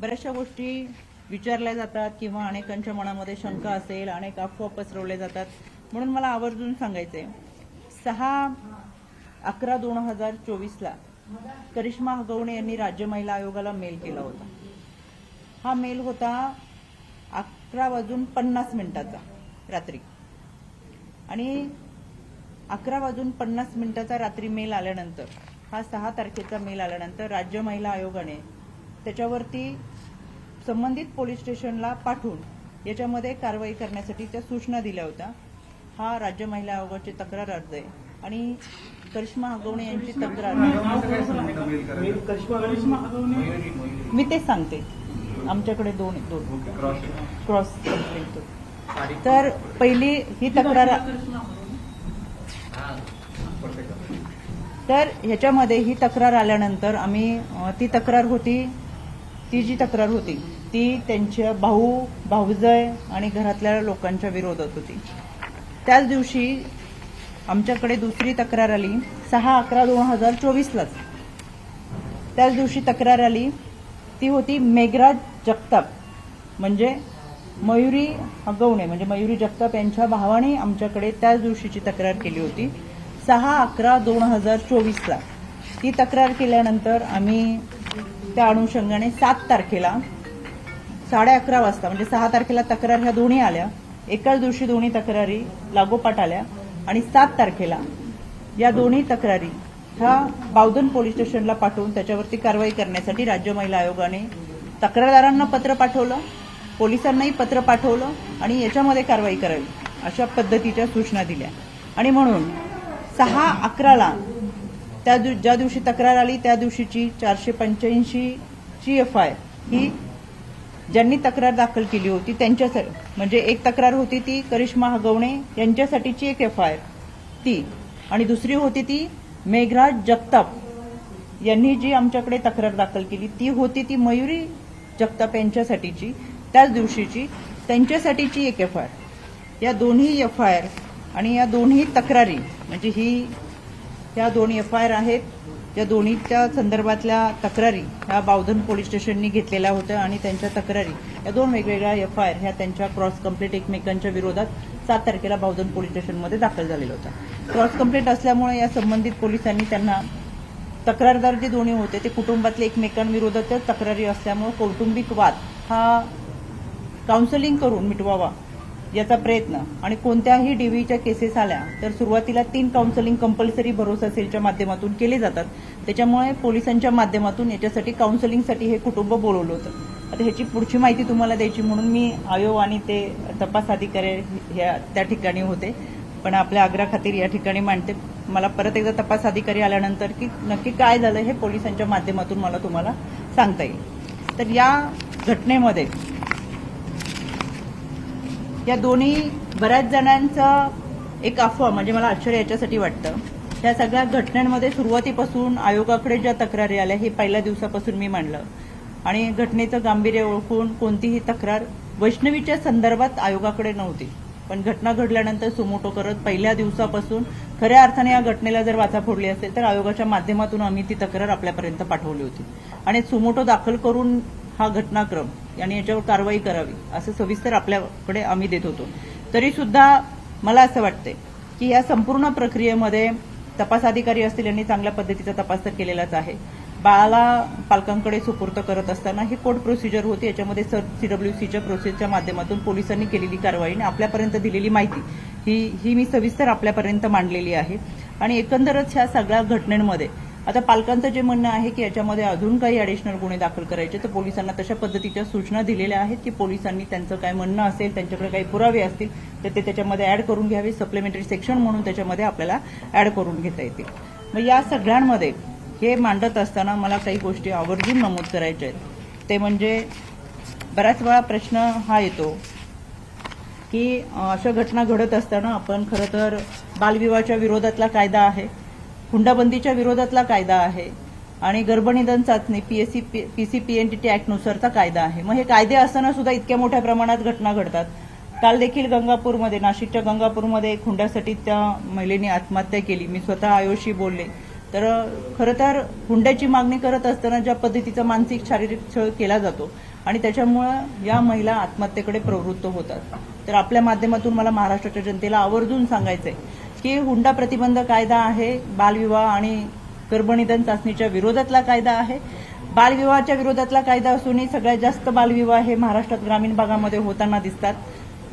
बऱ्याचशा गोष्टी विचारल्या जातात किंवा अनेकांच्या मनामध्ये शंका असेल अनेक अफवा पसरवल्या जातात. म्हणून मला आवर्जून सांगायचंय सहा अकरा दोन हजार चोवीसला करिश्मा हगवणे यांनी राज्य महिला आयोगाला मेल केला होता. हा मेल होता अकरा वाजून पन्नास मिनिटाचा रात्री. आणि अकरा वाजून पन्नास मिनिटाचा रात्री मेल आल्यानंतर हा सहा तारखेचा मेल आल्यानंतर राज्य महिला आयोगाने त्याच्यावरती संबंधित पोलीस स्टेशनला पाठवून याच्यामध्ये कारवाई करण्यासाठी त्या सूचना दिल्या होत्या. हा राज्य महिला आयोगाची तक्रार अर्ज आहे. आणि करिश्मा हगवणे यांची तक्रार मी तेच सांगते. आमच्याकडे दोन दोन. क्रॉस कंप्लेंट तर पहिली ही तक्रार तर ह्याच्यामध्ये ही तक्रार आल्यानंतर आम्ही ती तक्रार होती ती जी तक्रार होती ती त्यांच्या भाऊ भाऊजय आणि घरातल्या लोकांच्या विरोधात होती. त्याच दिवशी आमच्याकडे दुसरी तक्रार आली सहा अकरा दोन हजार चोवीसलाच. त्याच दिवशी तक्रार आली ती होती मेघराज जगताप म्हणजे मयुरी हगवणे म्हणजे मयुरी जगताप यांच्या भावाने आमच्याकडे त्याच दिवशीची तक्रार केली होती सहा अकरा दोन हजार चोवीसला. ती तक्रार केल्यानंतर आम्ही त्या अनुषंगाने सात तारखेला साडे अकरा वाजता म्हणजे सहा तारखेला तक्रार ह्या दोन्ही आल्या. एकाच दिवशी दोन्ही तक्रारी लागोपाठ आल्या आणि सात तारखेला या दोन्ही तक्रारी ह्या बावधन पोलीस स्टेशनला पाठवून त्याच्यावरती कारवाई करण्यासाठी राज्य महिला आयोगाने तक्रारदारांना पत्र पाठवलं पोलिसांनाही पत्र पाठवलं आणि याच्यामध्ये कारवाई करावी अशा पद्धतीच्या सूचना दिल्या. आणि म्हणून सहा अकराला त्या दिव- ज्या दिवशी तक्रार आली त्या दिवशीची चारशे पंच्याऐंशीची एफ आय ही ज्यांनी तक्रार दाखल केली होती त्यांच्यासाठी म्हणजे एक तक्रार होती ती करिश्मा हगवणे यांच्यासाठीची एक एफ आय ती. आणि दुसरी होती ती मेघराज जगताप यांनी जी आमच्याकडे तक्रार दाखल केली ती होती ती मयुरी जगताप यांच्यासाठीची त्याच दिवशीची त्यांच्यासाठीची एक एफ आय या दोन्ही एफ आय आर आणि या दोन्ही तक्रारी म्हणजे ही ह्या दोन एफ आय आर आहेत. या दोन्हीच्या संदर्भातल्या तक्रारी ह्या बावधन पोलीस स्टेशननी घेतलेल्या होत्या आणि त्यांच्या तक्रारी या दोन वेगवेगळ्या एफ आय आर ह्या त्यांच्या क्रॉस कंप्लेंट एकमेकांच्या विरोधात सात तारखेला बावधन पोलीस स्टेशनमध्ये दाखल झालेला होता. क्रॉस कंप्लेंट असल्यामुळे या संबंधित पोलिसांनी त्यांना तक्रारदार जे दोन्ही होते ते कुटुंबातले एकमेकांविरोधातच तक्रारी असल्यामुळे कौटुंबिक वाद हा काउन्सलिंग करून मिटवावा याचा प्रयत्न. आणि कोणत्याही डीव्हीच्या केसेस आल्या तर सुरुवातीला तीन काउन्सिलिंग कंपल्सरी भरोसा सेलच्या माध्यमातून केले जातात. त्याच्यामुळे पोलिसांच्या माध्यमातून याच्यासाठी काउन्सिलिंगसाठी हे कुटुंब बोलवलं होतं. आता ह्याची पुढची माहिती तुम्हाला द्यायची म्हणून मी आयोग आणि ते तपास अधिकारी ह्या त्या ठिकाणी होते. पण आपल्या आग्रा खातीर या ठिकाणी मांडते. मला परत एकदा तपास अधिकारी आल्यानंतर की नक्की काय झालं हे पोलिसांच्या माध्यमातून मला तुम्हाला सांगता येईल. तर या घटनेमध्ये या दोन्ही बऱ्याच जणांचं एक अफवा म्हणजे मला आश्चर्य याच्यासाठी वाटतं. त्या सगळ्या घटनांमध्ये सुरुवातीपासून आयोगाकडे ज्या तक्रारी आल्या हे पहिल्या दिवसापासून मी मांडलं. आणि घटनेचं गांभीर्य ओळखून कोणतीही तक्रार वैष्णवीच्या संदर्भात आयोगाकडे नव्हती. पण घटना घडल्यानंतर सुमोटो करत पहिल्या दिवसापासून खऱ्या अर्थाने या घटनेला जर वाचा फोडली असेल तर आयोगाच्या माध्यमातून आम्ही ती तक्रार आपल्यापर्यंत पाठवली होती. आणि सुमोटो दाखल करून हा घटनाक्रम आणि याच्यावर कारवाई करावी असं सविस्तर आपल्याकडे आम्ही देत होतो. तरी सुद्धा मला असं वाटतंय की या संपूर्ण प्रक्रियेमध्ये तपास अधिकारी असतील यांनी चांगल्या पद्धतीचा तपास तर केलेलाच आहे. बाळाला पालकांकडे सुपूर्त करत असताना ही कोर्ट प्रोसिजर होती याच्यामध्ये सर सीडब्ल्यूसीच्या प्रोसेसच्या माध्यमातून पोलिसांनी केलेली कारवाई आणि आपल्यापर्यंत दिलेली माहिती. ही ही मी सविस्तर आपल्यापर्यंत मांडलेली आहे. आणि एकंदरच ह्या सगळ्या घटनेमध्ये आता पालकांचं जे म्हणणं आहे की याच्यामध्ये अजून काही ॲडिशनल गुन्हे दाखल करायचे तर पोलिसांना तशा पद्धतीच्या सूचना दिलेल्या आहेत की पोलिसांनी त्यांचं काय म्हणणं असेल त्यांच्याकडे काही पुरावे असतील तर ते त्याच्यामध्ये ॲड करून घ्यावे. सप्लिमेंटरी सेक्शन म्हणून त्याच्यामध्ये आपल्याला ॲड करून घेता येतील. मग या सगळ्यांमध्ये हे मांडत असताना मला काही गोष्टी आवर्जून नमूद करायच्या आहेत. ते म्हणजे बऱ्याच वेळा प्रश्न हा येतो की अशा घटना घडत असताना आपण खरं तर बालविवाहाच्या विरोधातला कायदा आहे. हुंडाबंदीच्या विरोधातला कायदा आहे. आणि गर्भनिधन चाचणी पीएससी टी ऍक्टनुसारचा कायदा आहे. मग हे कायदे असताना सुद्धा इतक्या मोठ्या प्रमाणात घटना घडतात. काल देखील गंगापूरमध्ये नाशिकच्या गंगापूरमध्ये एक हुंड्यासाठी त्या महिलेने आत्महत्या केली. मी स्वतः आयोशी बोलले. तर खरं तर हुंड्याची मागणी करत असताना ज्या पद्धतीचा मानसिक शारीरिक छळ केला जातो आणि त्याच्यामुळं या महिला आत्महत्येकडे प्रवृत्त होतात. तर आपल्या माध्यमातून मला महाराष्ट्राच्या जनतेला आवर्जून सांगायचंय की हुंडा प्रतिबंध कायदा आहे बालविवाह आणि गर्भनिधन चाचणीच्या विरोधातला कायदा आहे. बालविवाहाच्या विरोधातला कायदा असूनही सगळ्यात जास्त बालविवाह हे महाराष्ट्रात ग्रामीण भागामध्ये होताना दिसतात.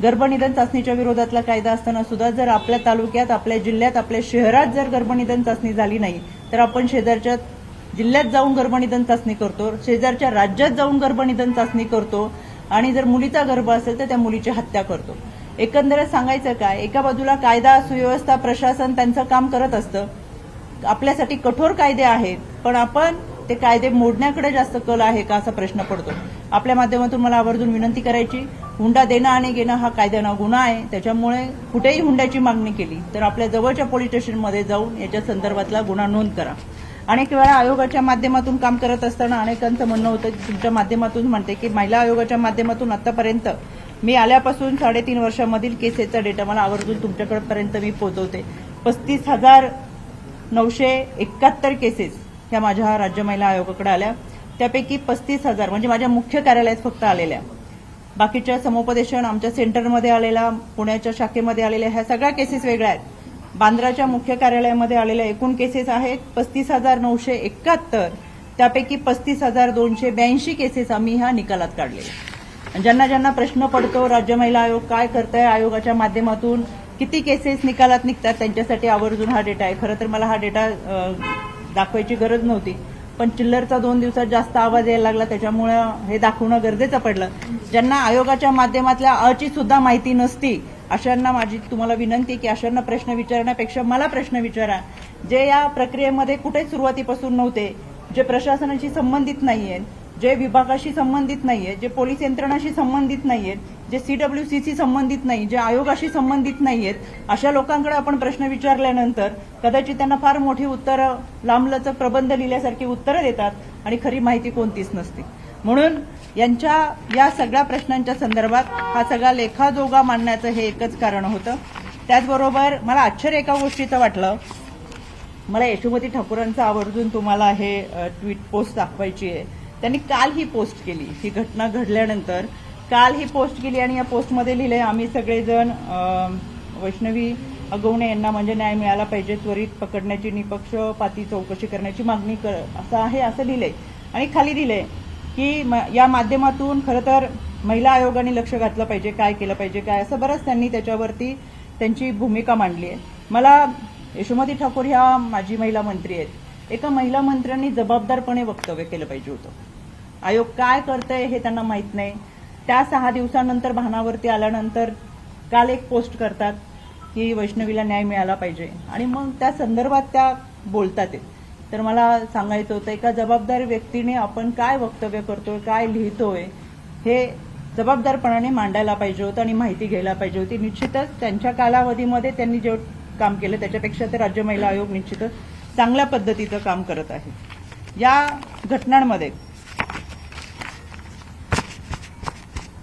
गर्भनिधन चाचणीच्या विरोधातला कायदा असताना सुद्धा जर आपल्या तालुक्यात आपल्या जिल्ह्यात आपल्या शहरात जर गर्भनिधन चाचणी झाली नाही तर आपण शेजारच्या जिल्ह्यात जाऊन गर्भनिधन चाचणी करतो शेजारच्या राज्यात जाऊन गर्भनिधन चाचणी करतो आणि जर मुलीचा गर्भ असेल तर त्या मुलीची हत्या करतो. एकंदरीत सांगायचं काय? एका बाजूला कायदा सुव्यवस्था प्रशासन त्यांचं काम करत असतं. आपल्यासाठी कठोर कायदे आहेत पण आपण ते कायदे मोडण्याकडे जास्त कल आहे का असा प्रश्न पडतो. आपल्या माध्यमातून मला आवर्जून विनंती करायची हुंडा देणं आणि घेणं हा कायद्यानं गुन्हा आहे. त्याच्यामुळे कुठेही हुंड्याची मागणी केली तर आपल्या जवळच्या पोलीस स्टेशनमध्ये जाऊन याच्या संदर्भातला गुन्हा नोंद करा. अनेक वेळा आयोगाच्या माध्यमातून काम करत असताना अनेकांचं म्हणणं होतं की तुमच्या माध्यमातून म्हणते की महिला आयोगाच्या माध्यमातून आतापर्यंत मी आल्यापासून साडेतीन वर्षामधील केसेसचा डेटा मला आवर्जून तुमच्याकडपर्यंत मी पोहोचवते. पस्तीस हजार नऊशे एकाहत्तर केसेस ह्या माझ्या राज्य महिला आयोगाकडे आल्या. त्यापैकी पस्तीस हजार म्हणजे माझ्या मुख्य कार्यालयात फक्त आलेल्या. बाकीच्या समुपदेशन आमच्या सेंटरमध्ये आलेला पुण्याच्या शाखेमध्ये आलेल्या ह्या सगळ्या केसेस वेगळ्या आहेत. बांद्राच्या मुख्य कार्यालयामध्ये आलेल्या एकूण केसेस आहेत. पस्तीस हजार नऊशे एकाहत्तर त्यापैकी पस्तीस हजार दोनशे ब्याऐंशी केसेस आम्ही ह्या निकालात काढलेल्या ज्यांना ज्यांना प्रश्न पडतो राज्य महिला आयोग काय करताय आयोगाच्या माध्यमातून किती केसेस निकालात निघतात त्यांच्यासाठी आवर्जून हा डेटा आहे. खरं तर मला हा डेटा दाखवायची गरज नव्हती. पण चिल्लरचा दोन दिवसात जास्त आवाज यायला लागला त्याच्यामुळं हे दाखवणं गरजेचं पडलं. ज्यांना आयोगाच्या माध्यमातल्या अची सुद्धा माहिती नसती अशांना माझी तुम्हाला विनंती की अशांना प्रश्न विचारण्यापेक्षा मला प्रश्न विचारा. जे या प्रक्रियेमध्ये कुठे सुरुवातीपासून नव्हते जे प्रशासनाशी संबंधित नाही आहेत जे विभागाशी संबंधित नाहीये जे पोलीस यंत्रणाशी संबंधित नाहीयेत जे सीडब्ल्यूसीशी संबंधित नाही जे आयोगाशी संबंधित नाहीयेत अशा लोकांकडे आपण प्रश्न विचारल्यानंतर कदाचित त्यांना फार मोठी उत्तरं लांबलचक प्रबंध लिहिल्यासारखी उत्तरं देतात आणि खरी माहिती कोणतीच नसते. म्हणून यांच्या या सगळ्या प्रश्नांच्या संदर्भात हा सगळा लेखाजोगा मांडण्याचं हे एकच कारण होतं. त्याचबरोबर मला आश्चर्य एका गोष्टीचं वाटलं. मला यशोमती ठाकूरांचं आवर्जून तुम्हाला हे ट्विट पोस्ट दाखवायची आहे. त्यांनी काल ही पोस्ट केली. ही घटना घडल्यानंतर काल ही पोस्ट केली आणि या पोस्टमध्ये लिहिलंय आम्ही सगळेजण वैष्णवी अगवणे यांना म्हणजे न्याय मिळाला पाहिजे त्वरित पकडण्याची निपक्षपाती चौकशी करण्याची मागणी कर असं आहे असं लिहिलंय. आणि खाली दिलंय की म- या माध्यमातून खरं तर महिला आयोगाने लक्ष घातलं पाहिजे काय केलं पाहिजे काय असं बरंच त्यांनी त्याच्यावरती त्यांची भूमिका मांडली आहे. मला यशोमती ठाकूर ह्या माजी महिला मंत्री आहेत. एका महिला मंत्र्यांनी जबाबदारपणे वक्तव्य केलं पाहिजे होतं. आयोग काय करतंय हे त्यांना माहीत नाही. त्या सहा दिवसानंतर भानावरती आल्यानंतर काल एक पोस्ट करतात की वैष्णवीला न्याय मिळाला पाहिजे. आणि मग त्या संदर्भात त्या बोलतात तर मला सांगायचं होतं एका जबाबदार व्यक्तीने आपण काय वक्तव्य करतोय काय लिहितोय हे जबाबदारपणाने मांडायला पाहिजे होतं आणि माहिती घ्यायला पाहिजे होती. निश्चितच त्यांच्या कालावधीमध्ये त्यांनी जे काम केलं त्याच्यापेक्षा ते राज्य महिला आयोग निश्चितच चांगल्या पद्धतीचं काम करत आहे. या घटनांमध्ये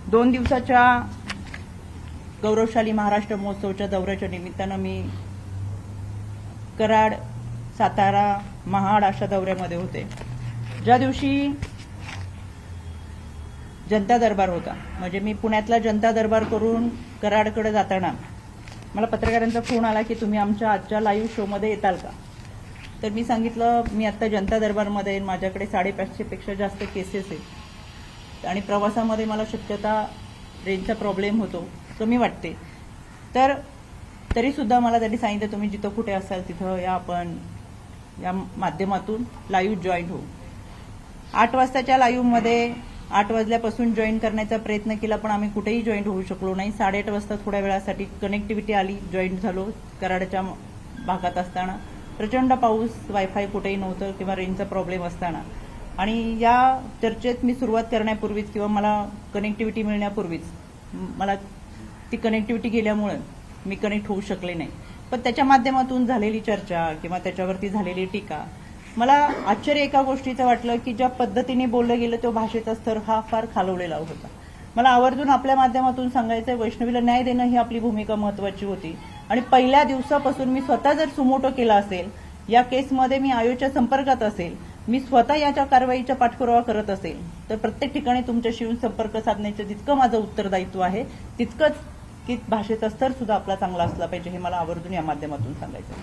दोन दिवसाच्या गौरवशाली महाराष्ट्र महोत्सवच्या दौऱ्याच्या निमित्तानं मी कराड सातारा महाड अशा दौऱ्यामध्ये होते. ज्या दिवशी जनता दरबार होता म्हणजे मी पुण्यातला जनता दरबार करून कराडकडे जाताना मला पत्रकारांचा फोन आला की तुम्ही आमच्या आजच्या लाईव्ह शोमध्ये येताल का? तर मी सांगितलं मी आत्ता जनता दरबारमध्ये माझ्याकडे साडेपाचशेपेक्षा जास्त केसेस आहेत. आणि प्रवासामध्ये मला शक्यता रेंजचा प्रॉब्लेम होतो कमी वाटते. तर तरीसुद्धा मला त्यांनी सांगितलं तुम्ही जिथं कुठे असाल तिथं या आपण या माध्यमातून लाईव्ह जॉईन होऊ. आठ वाजताच्या लाईव्हमध्ये आठ वाजल्यापासून जॉईन करण्याचा प्रयत्न केला पण आम्ही कुठेही जॉईन होऊ शकलो नाही. साडेआठ वाजता थोड्या वेळासाठी कनेक्टिव्हिटी आली जॉईन झालो कराडच्या भागात असताना. प्रचंड पाऊस वायफाय कुठेही नव्हतं किंवा रेंजचा प्रॉब्लेम असताना. आणि या चर्चेत मी सुरुवात करण्यापूर्वीच किंवा मला कनेक्टिव्हिटी मिळण्यापूर्वीच मला ती कनेक्टिव्हिटी गेल्यामुळे मी कनेक्ट होऊ शकले नाही. पण त्याच्या माध्यमातून झालेली चर्चा किंवा त्याच्यावरती झालेली टीका मला आश्चर्य एका गोष्टीचं वाटलं की ज्या पद्धतीने बोललं गेलं तो भाषेचा स्तर हा फार खालवलेला होता. मला आवर्जून आपल्या माध्यमातून सांगायचं वैष्णवीला न्याय देणं ही आपली भूमिका महत्वाची होती. आणि पहिल्या दिवसापासून मी स्वतः जर सुमोटो केला असेल या केसमध्ये मी आयोच्या संपर्कात असेल मी स्वतः याच्या कारवाईचा पाठपुरावा करत असेल तर प्रत्येक ठिकाणी तुमच्याशी संपर्क साधण्याचं जितकं माझं उत्तरदायित्व आहे तितकंच की भाषेचा स्तर सुद्धा आपला चांगला असला पाहिजे हे मला आवर्जून या माध्यमातून सांगायचं.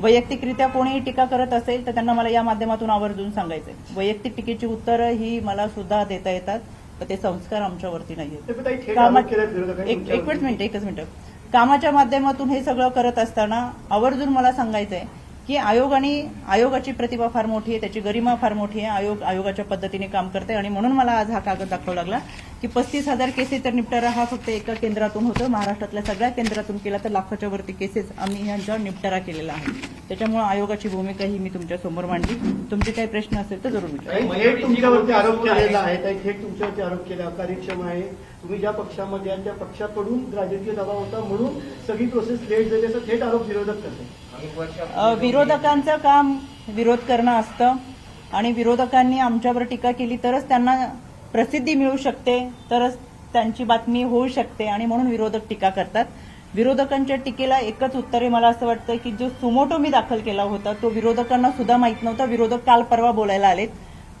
वैयक्तिकरित्या कोणीही टीका करत असेल तर त्यांना मला या माध्यमातून आवर्जून सांगायचंय वैयक्तिक टीकेची उत्तरं ही मला सुद्धा देता येतात ते संस्कार आमच्यावरती ते पण नाहीये ताई थेट कामा- आरोप केलेत विरोधकांनी एक तुमच्यावरती. एकच मिनिट एकच मिनिट कामाच्या माध्यमातून हे सगळं करत असताना आवर्जून मला सांगायचंय की आयोगाने आयोगाची प्रतिभा फार मोठी आहे त्याची गरिमा फार मोठी आहे आयोग आयोगाच्या पद्धतीने काम करते आणि म्हणून मला आज हा कागद दाखवावा लागला. की पस्तीस हजार केसेस तर निपटारा हा फक्त एका केंद्रातून होतो. महाराष्ट्रातल्या सगळ्या केंद्रातून केला तर लाखाच्या वरती केसेस आम्ही ह्यांचा निपटारा केलेला आहे. त्याच्यामुळे आयोगाची भूमिका ही मी तुमच्यासमोर मांडली. तुमचे काही प्रश्न असेल तर जरूर विचारा. थेट तुमच्यावरती आरोप केलेला आहे. थेट तुमच्यावरती आरोप केला अकार्यक्षम आहे. तुम्ही ज्या पक्षामध्ये आहे त्या पक्षाकडून राजकीय दबाव होता म्हणून सगळी प्रोसेस लेट झाली असं थेट आरोप विरोधक करते विरोधकांचं काम विरोध करणं असतं. आणि विरोधकांनी आमच्यावर टीका केली तरच त्यांना प्रसिद्धी मिळू शकते तरच त्यांची बातमी होऊ शकते आणि म्हणून विरोधक टीका करतात. विरोधकांच्या टीकेला एकच उत्तर आहे मला असं वाटतं की जो सुमोटो मी दाखल केला होता तो विरोधकांना सुद्धा माहीत नव्हता. विरोधक काल परवा बोलायला आलेत.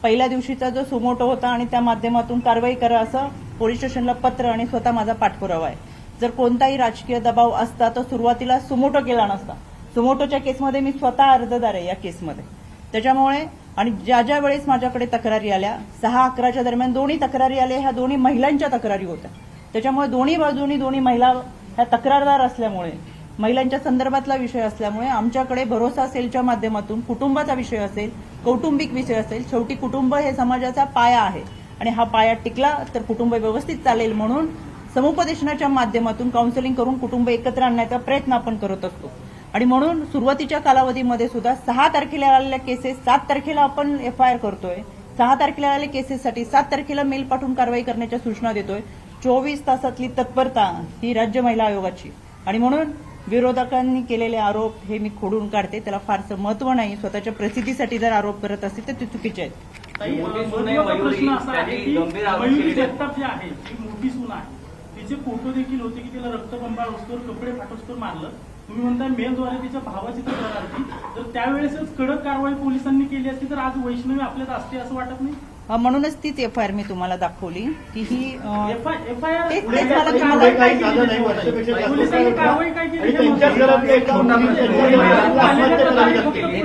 पहिल्या दिवशीचा जो सुमोटो होता आणि त्या माध्यमातून कारवाई करा असं पोलीस स्टेशनला पत्र आणि स्वतः माझा पाठपुरावा आहे. जर कोणताही राजकीय दबाव असता तर सुरुवातीला सुमोटो केला नसता. सुमोटोच्या केसमध्ये मी स्वतः अर्जदार आहे या केसमध्ये. त्याच्यामुळे आणि ज्या ज्या वेळेस माझ्याकडे तक्रारी आल्या सहा अकराच्या दरम्यान दोन्ही तक्रारी आल्या ह्या दोन्ही महिलांच्या तक्रारी होत्या. त्याच्यामुळे दोन्ही बाजूनी दोन्ही महिला ह्या तक्रारदार असल्यामुळे महिलांच्या संदर्भातला विषय असल्यामुळे आमच्याकडे भरोसा सेलच्या माध्यमातून कुटुंबाचा विषय असेल कौटुंबिक विषय असेल शेवटी कुटुंब हे समाजाचा पाया आहे. आणि हा पाया टिकला तर कुटुंब व्यवस्थित चालेल म्हणून समुपदेशनाच्या माध्यमातून काउन्सिलिंग करून कुटुंब एकत्र आणण्याचा प्रयत्न आपण करत असतो. आणि म्हणून सुरुवातीच्या कालावधीमध्ये सुद्धा सहा तारखेला आलेल्या केसेस सात तारखेला आपण एफ आय आर करतोय. सहा तारखेला आलेल्या केसेससाठी सात तारखेला मेल पाठवून कारवाई करण्याच्या सूचना देतोय. चोवीस तासातली तत्परता ही राज्य महिला आयोगाची. आणि म्हणून विरोधकांनी केलेले आरोप हे मी खोडून काढते. त्याला फारसं महत्त्व नाही. स्वतःच्या प्रसिद्धीसाठी जर आरोप करत असतील तर ते चुकीचे आहेत. प्रश्न असा आहे की गंभीर आरोप मयुरी. जगताप जी आहे ती मोठी सून आहे. तिचे फोटो देखील होते की तिला रक्तबंबाळ वस्तूवर कपडे फाटोस्तोर मारलं. तुम्ही म्हणताय मेलद्वारे तिच्या भावाची तक्रार आली. तर त्यावेळेसच कडक कारवाई पोलिसांनी केली असती तर आज वैष्णवी आपल्यात असते असं वाटत नाही? म्हणूनच तीच एफ आय आर मी तुम्हाला दाखवली. की ही तेच- तेच मला हे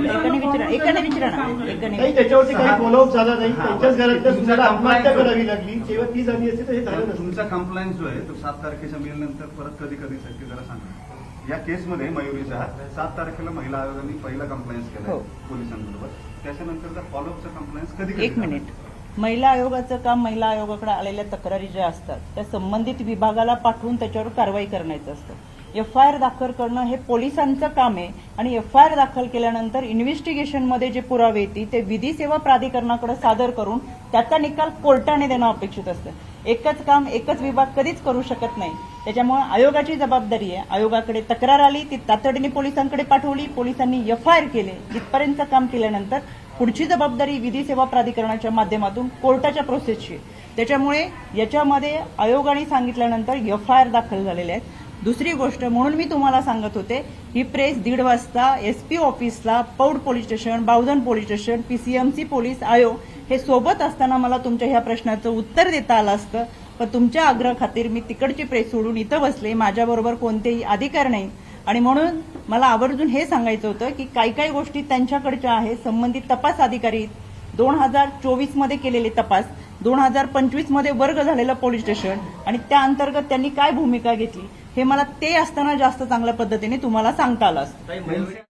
एकाने विचारा एकाने विचारा ना. एकाने त्याच्यावरती काही फॉलोअप झाला नाही. त्यांच्याच घरातल्या सुनाला आत्महत्या करावी लागली. जेव्हा ती झाली असती तर हे झालं तुमचा कंप्लायन्स जो आहे तो सात तारखेच्या मेल नंतर परत कधी कधी शक्य जरा सांगा. या केसमध्ये मयुरीचा सात तारखेला महिला आयोगाने पहिला कंप्लायन्स केला हो. पोलिसांबरोबर. त्याच्यानंतरचा फॉलोअपचा कंप्लायन्स कधी कधी एक? मिनिट. महिला आयोगाचं काम महिला आयोगाकडे आलेल्या तक्रारी ज्या असतात त्या संबंधित विभागाला पाठवून त्याच्यावर कारवाई करण्याचं असतं. एफ आय आर दाखल करणं हे पोलिसांचं काम आहे आणि एफ आय आर दाखल केल्यानंतर इन्व्हेस्टिगेशनमध्ये जे पुरावे येतील ते विधी सेवा प्राधिकरणाकडे सादर करून त्याचा निकाल कोर्टाने देणं अपेक्षित असतं. एकच काम एकच विभाग कधीच करू शकत नाही. त्याच्यामुळे आयोगाची जबाबदारी आहे. आयोगाकडे तक्रार आली ती तातडीने पोलिसांकडे पाठवली. पोलिसांनी एफ आय आर केले. इथपर्यंत काम केल्यानंतर पुढची जबाबदारी विधी सेवा प्राधिकरणाच्या माध्यमातून कोर्टाच्या प्रोसेसची त्याच्यामुळे याच्यामध्ये आयोगाने सांगितल्यानंतर एफ आय आर दाखल झालेले आहेत. दुसरी गोष्ट म्हणून मी तुम्हाला सांगत होते ही प्रेस दीड वाजता एसपी ऑफिसला Paud police station Bavdhan police station PCMC police आयोग हे सोबत असताना मला तुमच्या ह्या प्रश्नाचं उत्तर देता आलं असतं. पण तुमच्या आग्रह खातीर मी तिकडची प्रेस सोडून इथं बसले माझ्याबरोबर कोणतेही अधिकार नाही. आणि म्हणून मला आवर्जून हे सांगायचं होतं की काही काही गोष्टी त्यांच्याकडच्या आहेत संबंधित तपास अधिकारी. दोन हजार चोवीसमध्ये केलेले तपास दोन हजार पंचवीसमध्ये वर्ग झालेलं पोलीस स्टेशन आणि त्या अंतर्गत त्यांनी काय भूमिका घेतली? हे मला ते असताना जास्त चांगल्या पद्धतीने तुम्हाला सांगता आलं असतं.